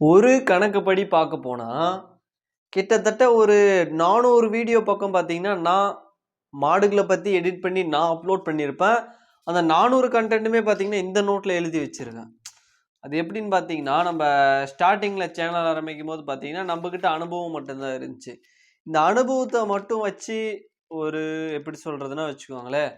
ஒரு கணக்குப்படி பார்க்க போனால் கிட்டத்தட்ட ஒரு 400 வீடியோ பக்கம் பார்த்தீங்கன்னா, நான் மாடுகளை பற்றி எடிட் பண்ணி நான் அப்லோட் பண்ணியிருப்பேன். அந்த நானூறு கண்டென்ட்டுமே பார்த்தீங்கன்னா, இந்த நோட்டில் எழுதி வச்சுருக்கேன் அது எப்படின்னு பார்த்தீங்கன்னா, நம்ம ஸ்டார்டிங்கில் சேனல் ஆரம்பிக்கும்போது பார்த்தீங்கன்னா, நம்மக்கிட்ட அனுபவம் மட்டும்தான் இருந்துச்சு. இந்த அனுபவத்தை மட்டும் வச்சு ஒரு எப்படி சொல்கிறதுன்னா வச்சுக்கோங்களேன்.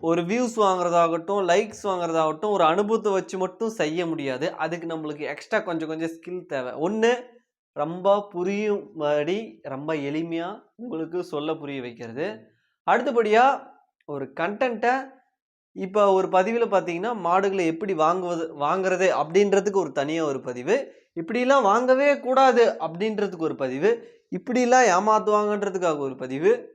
ஒரு வியூஸ் வாங்குறதாகட்டும், லைக்ஸ் வாங்குறதாகட்டும், ஒரு அனுபவத்தை வச்சு மட்டும் செய்ய முடியாது. அதுக்கு நம்மளுக்கு எக்ஸ்ட்ரா கொஞ்சம் கொஞ்சம் ஸ்கில் தேவை. ஒன்று ரொம்ப புரியும்படி ரொம்ப எளிமையாக உங்களுக்கு சொல்ல புரிய வைக்கிறது. அடுத்தபடியாக ஒரு கண்டென்ட்டை இப்போ ஒரு பதிவில் பார்த்தீங்கன்னா, மாடுகளை எப்படி வாங்குவது வாங்குறது அப்படின்றதுக்கு ஒரு தனியாக ஒரு பதிவு. இப்படிலாம் வாங்கவே கூடாது அப்படின்றதுக்கு ஒரு பதிவு. இப்படிலாம் ஏமாத்துவாங்கன்றதுக்காக ஒரு பதிவு.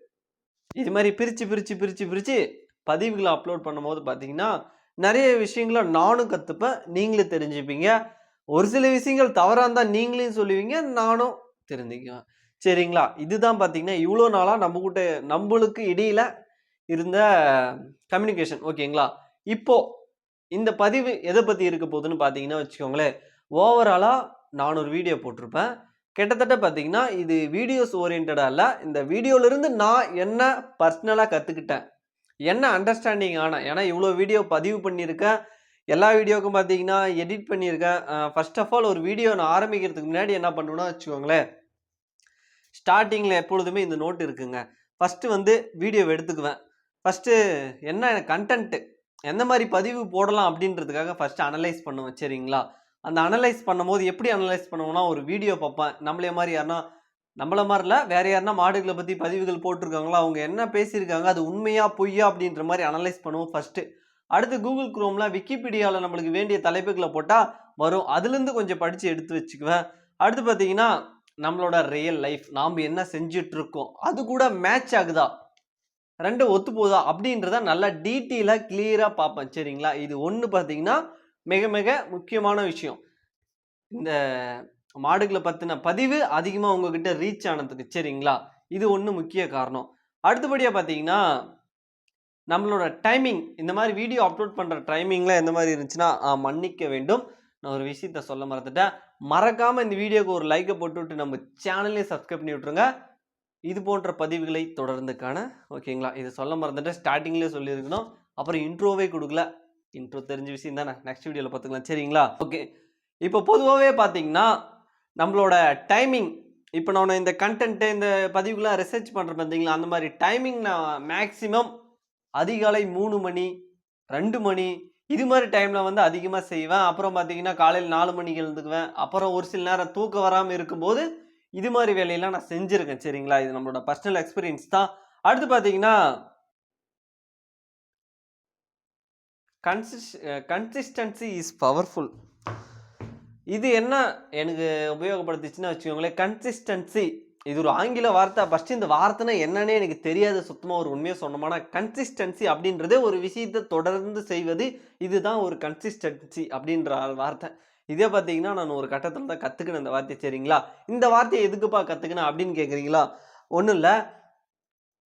இது மாதிரி பிரித்து பிரித்து பிரித்து பிரித்து பதிவுகளை அப்லோட் பண்ணும்போது பார்த்தீங்கன்னா, நிறைய விஷயங்கள நானும் கற்றுப்பேன் நீங்களும் தெரிஞ்சுப்பீங்க. ஒரு சில விஷயங்கள் தவறாக இருந்தால் நீங்களையும் சொல்லுவீங்க. நானும் தெரிஞ்சுக்குவேன் சரிங்களா? இதுதான் பார்த்தீங்கன்னா, இவ்வளோ நாளாக நம்பகிட்ட நம்மளுக்கு இடையில இருந்த கம்யூனிகேஷன் ஓகேங்களா? இப்போது இந்த பதிவு எதை பற்றி இருக்க போதுன்னு பார்த்தீங்கன்னா வச்சுக்கோங்களேன், ஓவராலாக நான் ஒரு வீடியோ போட்டிருப்பேன். கிட்டத்தட்ட பார்த்தீங்கன்னா, இது வீடியோஸ் ஓரியன்டாக இல்லை இந்த வீடியோலேருந்து நான் என்ன பர்சனலாக கற்றுக்கிட்டேன் என்ன அண்டர்ஸ்டாண்டிங் ஆனேன். ஏன்னா இவ்வளோ வீடியோ பதிவு பண்ணியிருக்கேன். எல்லா வீடியோவுக்கும் பார்த்தீங்கன்னா, எடிட் பண்ணியிருக்கேன். ஃபர்ஸ்ட் ஆஃப் ஆல் ஒரு வீடியோ நான் ஆரம்பிக்கிறதுக்கு முன்னாடி என்ன பண்ணுவேன்னா வச்சுக்கோங்களேன். ஸ்டார்டிங்கில் எப்பொழுதுமே இந்த நோட் இருக்குங்க. ஃபஸ்ட்டு வந்து வீடியோ எடுத்துக்குவேன். ஃபஸ்ட்டு என்ன கண்டென்ட்டு எந்த மாதிரி பதிவு போடலாம் அப்படின்றதுக்காக ஃபஸ்ட்டு அனலைஸ் பண்ணுவேன். சரிங்களா? அந்த அனலைஸ் பண்ணும்போது எப்படி அனலைஸ் பண்ணுவேன்னா, ஒரு வீடியோ பார்ப்பேன். நம்மளே மாதிரி யாருன்னா நம்மள மாதிரில வேற யாருனா மாடுகளை பற்றி பதிவுகள் போட்டிருக்காங்களா? அவங்க என்ன பேசியிருக்காங்க? அது உண்மையா? பொய்யா? அப்படின்ற மாதிரி அனலைஸ் பண்ணுவோம் ஃபர்ஸ்ட்டு. அடுத்து கூகுள் Chromeல விக்கிபீடியாவில் நம்மளுக்கு வேண்டிய தலைப்புகளை போட்டால் வரும். அதுலேருந்து கொஞ்சம் படித்து எடுத்து வச்சுக்குவேன். அடுத்து பார்த்தீங்கன்னா, நம்மளோட ரியல் லைஃப் நாம் என்ன செஞ்சிட்ருக்கோம் அது கூட மேட்ச் ஆகுதா? ரெண்டு ஒத்து போகுதா? அப்படின்றத நல்லா டீட்டெயிலாக கிளியராக பார்ப்பேன். சரிங்களா? இது ஒன்று பார்த்தீங்கன்னா, மிக மிக முக்கியமான விஷயம். இந்த மாடுகளை பற்றின பதிவு அதிகமாக உங்ககிட்ட ரீச் ஆனதுக்கு. சரிங்களா? இது ஒன்று முக்கிய காரணம். அடுத்தபடியாக பார்த்தீங்கன்னா, நம்மளோட டைமிங் இந்த மாதிரி வீடியோ அப்லோட் பண்ணுற டைமிங்லாம் எந்த மாதிரி இருந்துச்சுன்னா, மன்னிக்க வேண்டும். நான் ஒரு விஷயத்த சொல்ல மறந்துட்டேன். மறக்காமல் இந்த வீடியோக்கு ஒரு லைக்கை போட்டுவிட்டு நம்ம சேனலையும் சப்ஸ்கிரைப் பண்ணி விட்ருங்க இது போன்ற பதிவுகளை தொடர்ந்து காண ஓகேங்களா? இதை சொல்ல மறந்துட்டேன். ஸ்டார்டிங்லேயே சொல்லியிருக்கணும். அப்புறம் இன்ட்ரோவே கொடுக்கல இன்ட்ரோ தெரிஞ்ச விஷயம் தானே. நெக்ஸ்ட் வீடியோவில் பார்த்துக்கலாம். சரிங்களா? ஓகே. இப்போ பொதுவாகவே பார்த்தீங்கன்னா, நம்மளோட டைமிங் இப்போ நான் இந்த கண்டென்ட்டு இந்த பதிவுகளாக ரிசர்ச் பண்ணுறேன் பார்த்தீங்களா? அந்த மாதிரி டைமிங் நான் மேக்ஸிமம் அதிகாலை மூணு மணி, ரெண்டு மணி இது மாதிரி டைமில் வந்து அதிகமாக செய்வேன். அப்புறம் பார்த்தீங்கன்னா, காலையில் நாலு மணிக்கு எழுந்துக்குவேன். அப்புறம் ஒரு சில நேரம் தூக்கம் வராமல் இருக்கும்போது, இது மாதிரி வேலையெல்லாம் நான் செஞ்சுருக்கேன் சரிங்களா? இது நம்மளோட பர்சனல் எக்ஸ்பீரியன்ஸ் தான். அடுத்து பார்த்தீங்கன்னா கன்சிஸ் கன்சிஸ்டன்சி இஸ் பவர்ஃபுல். இது என்ன எனக்கு உபயோகப்படுத்துச்சுன்னு வச்சுக்கோங்களேன். கன்சிஸ்டன்சி இது ஒரு ஆங்கில வார்த்தை. ஃபஸ்ட்டு இந்த வார்த்தைனா என்னன்னே எனக்கு தெரியாது. சுத்தமாக ஒரு உண்மையை சொன்னோம்னா கன்சிஸ்டன்சி அப்படின்றதே ஒரு விஷயத்தை தொடர்ந்து செய்வது. இதுதான் ஒரு கன்சிஸ்டன்சி அப்படின்ற வார்த்தை. இதே பார்த்தீங்கன்னா, நான் ஒரு கட்டத்தில் தான் கற்றுக்கினேன் இந்த வார்த்தை சரிங்களா? இந்த வார்த்தையை எதுக்குப்பா கற்றுக்கினேன் அப்படின்னு கேட்குறீங்களா? ஒன்றும் இல்லை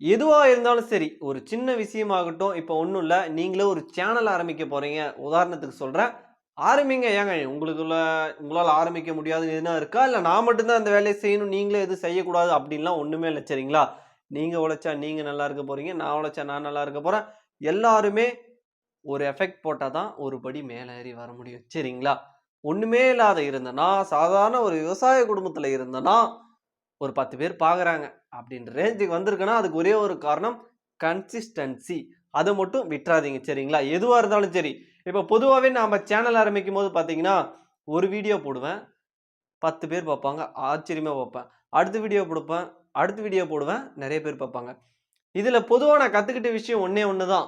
எதுவாக இருந்தாலும் சரி, ஒரு சின்ன விஷயமாகட்டும், இப்போ ஒன்றும் இல்லை நீங்களே ஒரு சேனல் ஆரம்பிக்க போகிறீங்க உதாரணத்துக்கு சொல்கிறேன் ஆரம்பிங்க. ஏங்க உங்களுக்குள்ள உங்களால் ஆரம்பிக்க முடியாதுன்னு எதுனா இருக்கா? இல்லை நான் மட்டும்தான் அந்த வேலையை செய்யணும். நீங்களே எதுவும் செய்யக்கூடாது அப்படின்லாம் ஒன்றுமே இல்லை சரிங்களா? நீங்கள் உழைச்சா நீங்கள் நல்லா இருக்க போகிறீங்க நான் உழைச்சா நான் நல்லா இருக்க போகிறேன் எல்லாருமே ஒரு எஃபெக்ட் போட்டால் தான் ஒரு படி மேலே ஏறி வர முடியும். சரிங்களா? ஒன்றுமே இல்லாத இருந்தேன்னா, சாதாரண ஒரு விவசாய குடும்பத்தில் இருந்தேன்னா, ஒரு 10 பேர் பார்க்குறாங்க அப்படின்ற ரேஞ்சுக்கு வந்திருக்குன்னா அதுக்கு ஒரே ஒரு காரணம் கன்சிஸ்டன்சி. அதை மட்டும் விட்றாதீங்க. சரிங்களா? எதுவாக இருந்தாலும் சரி. இப்போ பொதுவாகவே நாம் சேனல் ஆரம்பிக்கும்போது பார்த்தீங்கன்னா, ஒரு வீடியோ போடுவேன். 10 பேர் பார்ப்பாங்க. ஆச்சரியமாக பார்ப்பேன். அடுத்த வீடியோ கொடுப்பேன் அடுத்த வீடியோ போடுவேன். நிறைய பேர் பார்ப்பாங்க. இதில் பொதுவாக நான் கற்றுக்கிட்ட விஷயம் ஒன்றே ஒன்று தான்.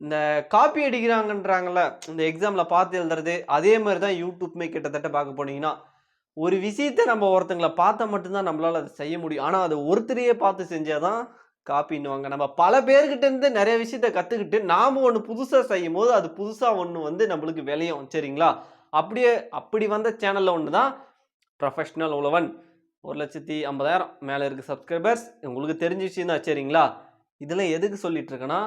இந்த காப்பி அடிக்கிறாங்கன்றாங்கல்ல. இந்த எக்ஸாமில் பார்த்து எழுதுறது. அதே மாதிரி தான் யூடியூப்மே கிட்டத்தட்ட பார்க்க போனீங்கன்னா. ஒரு விஷயத்த நம்ம ஒருத்தங்களை பார்த்தா மட்டும்தான் நம்மளால் அதை செய்ய முடியும். ஆனால் அதை ஒருத்தரையே பார்த்து செஞ்சால் தான் காப்பின்னுவாங்க. நம்ம பல பேர்கிட்ட இருந்து நிறைய விஷயத்த கற்றுக்கிட்டு நாம் ஒன்று புதுசாக செய்யும் செய்யும்போது, அது புதுசாக ஒன்று வந்து நம்மளுக்கு விளையும். சரிங்களா? அப்படியே அப்படி வந்த சேனலில் ஒன்று தான் ப்ரொஃபஷ்னல் உழவன். ஒரு லட்சத்தி ஐம்பதாயிரம் மேலே இருக்க சப்ஸ்கிரைபர்ஸ். உங்களுக்கு தெரிஞ்ச விஷயம் தான். சரிங்களா? இதெல்லாம் எதுக்கு சொல்லிட்டு இருக்கேன்னா,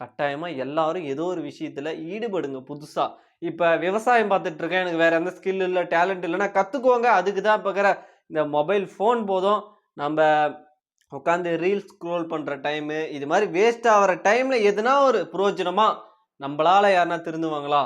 கட்டாயமா எல்லாரும் ஏதோ ஒரு விஷயத்தில் ஈடுபடுங்க புதுசாக இப்போ விவசாயம் பார்த்துட்ருக்கேன் எனக்கு வேறு எந்த ஸ்கில் இல்லை டேலண்ட் இல்லைன்னா கற்றுக்குவாங்க அதுக்கு தான் இப்போ இந்த மொபைல் ஃபோன் போதும் நம்ம உட்காந்து ரீல்ஸ் ஸ்க்ரோல் பண்ணுற டைமு இது மாதிரி வேஸ்ட் ஆகிற டைமில் எதுனா ஒரு புரோஜனமாக நம்மளால யாருனா திருந்துவாங்களா?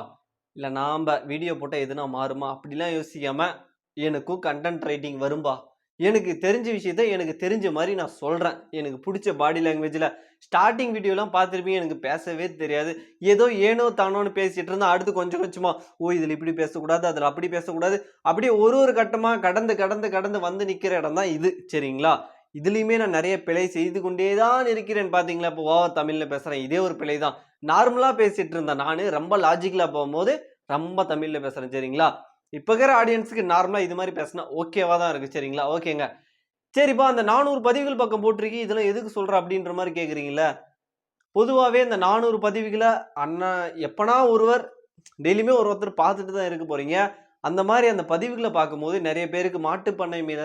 இல்லை நாம் வீடியோ போட்டால் எதுனா மாறுமா? அப்படிலாம் யோசிக்காமல் எனக்கும் கண்டென்ட் ரைட்டிங் வரும்பா? எனக்கு தெரிஞ்ச விஷயத்த எனக்கு தெரிஞ்ச மாதிரி நான் சொல்கிறேன் எனக்கு பிடிச்ச பாடி லாங்குவேஜில் ஸ்டார்டிங் வீடியோலாம் பார்த்துருப்பீங்க எனக்கு பேசவே தெரியாது. ஏதோ ஏனோ தானோன்னு பேசிகிட்டு இருந்தால் அடுத்து கொஞ்சம் கொஞ்சமாக ஓ இதில் இப்படி பேசக்கூடாது அதில் அப்படி பேசக்கூடாது. அப்படியே ஒரு ஒரு கட்டமாக கடந்து கடந்து கடந்து வந்து நிற்கிற இடம் தான் இது சரிங்களா? இதுலேயுமே நான் நிறைய பிழை செய்து கொண்டே தான் இருக்கிறேன். பார்த்தீங்களா இப்போ ஓவா தமிழில் பேசுகிறேன் இதே ஒரு பிழை தான். நார்மலாக பேசிட்டு இருந்தேன் நான். ரொம்ப லாஜிக்கலாக போகும்போது ரொம்ப தமிழில் பேசுகிறேன் சரிங்களா? இப்போ இருக்கிற ஆடியன்ஸுக்கு நார்மலாக இது மாதிரி பேசினா ஓகேவாக தான் இருக்குது சரிங்களா? ஓகேங்க சரிப்பா அந்த நானூறு பதிவுகள் பக்கம் போட்டிருக்கீங்க இதெல்லாம் எதுக்கு சொல்கிற அப்படின்ற மாதிரி கேட்குறீங்களா பொதுவாகவே இந்த நானூறு பதிவுகளை அண்ணா எப்பனா ஒருவர் டெய்லியுமே ஒரு ஒருத்தர் பார்த்துட்டு தான் இருக்க போகிறீங்க அந்த மாதிரி அந்த பதிவுகளை பார்க்கும்போது நிறைய பேருக்கு மாட்டுப்பண்ணை மீத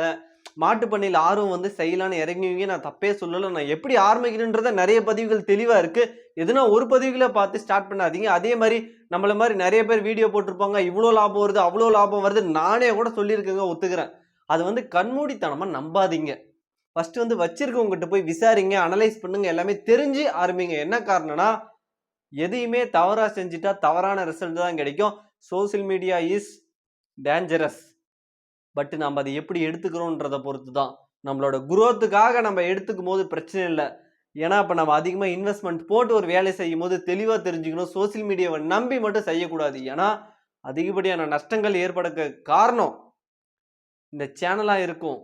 மாட்டுப்பண்ணையில் ஆர்வம் வந்து செய்யலான்னு இறங்குவீங்க நான் தப்பே சொல்லலை. நான் எப்படி ஆரம்பிக்கணுன்றத நிறைய பதிவுகள் தெளிவாக இருக்குது எதுனா ஒரு பதிவுகளை பார்த்து ஸ்டார்ட் பண்ணாதீங்க. அதே மாதிரி நம்மளை மாதிரி நிறைய பேர் வீடியோ போட்டிருப்பாங்க. இவ்வளோ லாபம் வருது அவ்வளோ லாபம் வருது. நானே கூட சொல்லியிருக்கேங்க ஒத்துக்கிறேன். அது வந்து கண்மூடித்தனமாக நம்பாதீங்க. ஃபஸ்ட்டு வந்து வச்சிருக்கவங்ககிட்ட போய் விசாரிங்க அனலைஸ் பண்ணுங்கள் எல்லாமே தெரிஞ்சு ஆரம்பிங்க. என்ன காரணம்னா எதையுமே தவறாக செஞ்சுட்டா தவறான ரிசல்ட் தான் கிடைக்கும். Social media is dangerous but நம்ம அதை எப்படி எடுத்துக்கிறோன்றதை பொறுத்து தான் நம்மளோட குரோத்துக்காக நம்ம எடுத்துக்கும் போது பிரச்சனை இல்லை. ஏன்னா இப்போ நம்ம அதிகமாக இன்வெஸ்ட்மெண்ட் போட்டு ஒரு வேலை செய்யும் போது தெளிவாக தெரிஞ்சுக்கணும். சோசியல் மீடியாவை நம்பி மட்டும் செய்யக்கூடாது. ஏன்னா அதிகப்படியான நஷ்டங்கள் ஏற்பட காரணம் இந்த சேனலாக இருக்கும்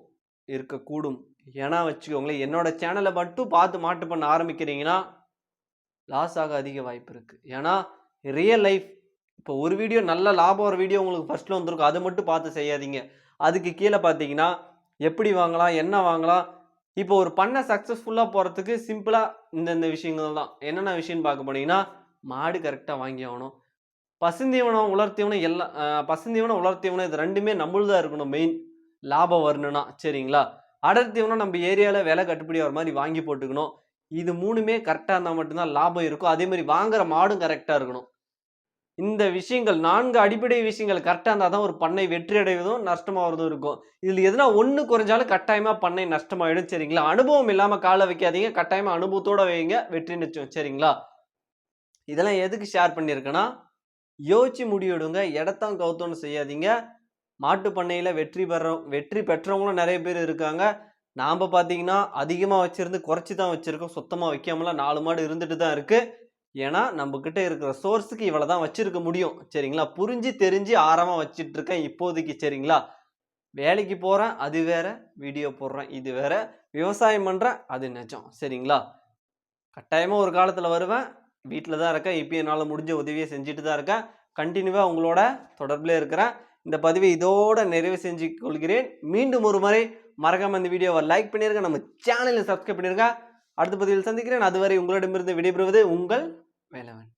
இருக்கக்கூடும். ஏன்னா வச்சுக்கோங்களேன் என்னோட சேனலை மட்டும் பார்த்து மாட்டு பண்ண ஆரம்பிக்கிறீங்கன்னா லாஸ் ஆக அதிக வாய்ப்பு இருக்குது ஏன்னா ரியல் லைஃப் இப்போ ஒரு வீடியோ நல்ல லாபம் ஒரு வீடியோ உங்களுக்கு ஃபஸ்ட்டில் வந்திருக்கும். அதை மட்டும் பார்த்து செய்யாதீங்க. அதுக்கு கீழே பார்த்தீங்கன்னா எப்படி வாங்கலாம் என்ன வாங்கலாம் இப்போ ஒரு பண்ண சக்ஸஸ்ஃபுல்லாக போகிறதுக்கு சிம்பிளாக இந்தந்த விஷயங்கள் தான். என்னென்ன விஷயம்னு பார்க்க போனீங்கன்னா மாடு கரெக்டாக வாங்கி ஆகணும். பசுந்தீவனம் உலர்த்தீவனம் எல்லாம் பசுந்தீவனம் உலர்த்தீவனம் இது ரெண்டுமே நம்மளுதான் இருக்கணும் மெயின் லாபம் வரணும்னா சரிங்களா? அடர்த்தீவனம் நம்ம ஏரியாவில் விலை கட்டுப்படி வர மாதிரி வாங்கி போட்டுக்கணும். இது மூணுமே கரெக்டாக இருந்தால் மட்டும்தான் லாபம் இருக்கும். அதே மாதிரி வாங்குற மாடும் கரெக்டாக இருக்கணும். இந்த விஷயங்கள் நான்கு அடிப்படை விஷயங்கள் கரெக்டாக இருந்தால் தான் ஒரு பண்ணை வெற்றி அடைவதும் நஷ்டமாகிறதும் இருக்கும். இதில் எதுனா ஒன்று குறைஞ்சாலும் கட்டாயமாக பண்ணை நஷ்டமாயிடும் சரிங்களா? அனுபவம் இல்லாமல் காலை வைக்காதீங்க கட்டாயமாக அனுபவத்தோட வைங்க வெற்றி நிச்சயம் சரிங்களா? இதெல்லாம் எதுக்கு ஷேர் பண்ணியிருக்கேன்னா யோசிச்சு முடிவெடுங்க இடத்தான் கவுத்தோன்னு செய்யாதீங்க. மாட்டு பண்ணையில் வெற்றி பெற வெற்றி பெற்றவங்களும் நிறைய பேர் இருக்காங்க. நாம் பார்த்தீங்கன்னா அதிகமாக வச்சுருந்து குறைச்சி தான் வச்சுருக்கோம். சுத்தமாக வைக்காமலாம் நாலு மாடு இருந்துட்டு தான் இருக்குது ஏன்னா நம்மக்கிட்ட இருக்கிற சோர்ஸுக்கு இவ்வளோ தான் வச்சுருக்க முடியும். சரிங்களா? புரிஞ்சு தெரிஞ்சு ஆரமாக வச்சிட்ருக்கேன் இப்போதைக்கு சரிங்களா? வேலைக்கு போகிறேன் அது வேற. வீடியோ போடுறேன் இது வேற. விவசாயம் பண்ணுறேன் அது நிஜம். சரிங்களா? கட்டாயமாக ஒரு காலத்தில் வருவேன். வீட்டில் தான் இருக்கேன். இப்போ என்னால் முடிஞ்ச உதவியை செஞ்சுட்டு தான் இருக்கேன். கண்டினியூவாக உங்களோட தொடர்பில் இருக்கிறேன். இந்த பதிவை இதோட நிறைவு செஞ்சு கொள்கிறேன். மீண்டும் ஒரு முறை மறக்காமல் இந்த வீடியோவை லைக் பண்ணியிருக்கேன் நம்ம சேனலை சப்ஸ்கிரைப் பண்ணியிருக்கேன் அடுத்த பதிவில் சந்திக்கிறேன். அதுவரை உங்களிடமிருந்து விடைபெறுவது உங்கள் வேலவன்.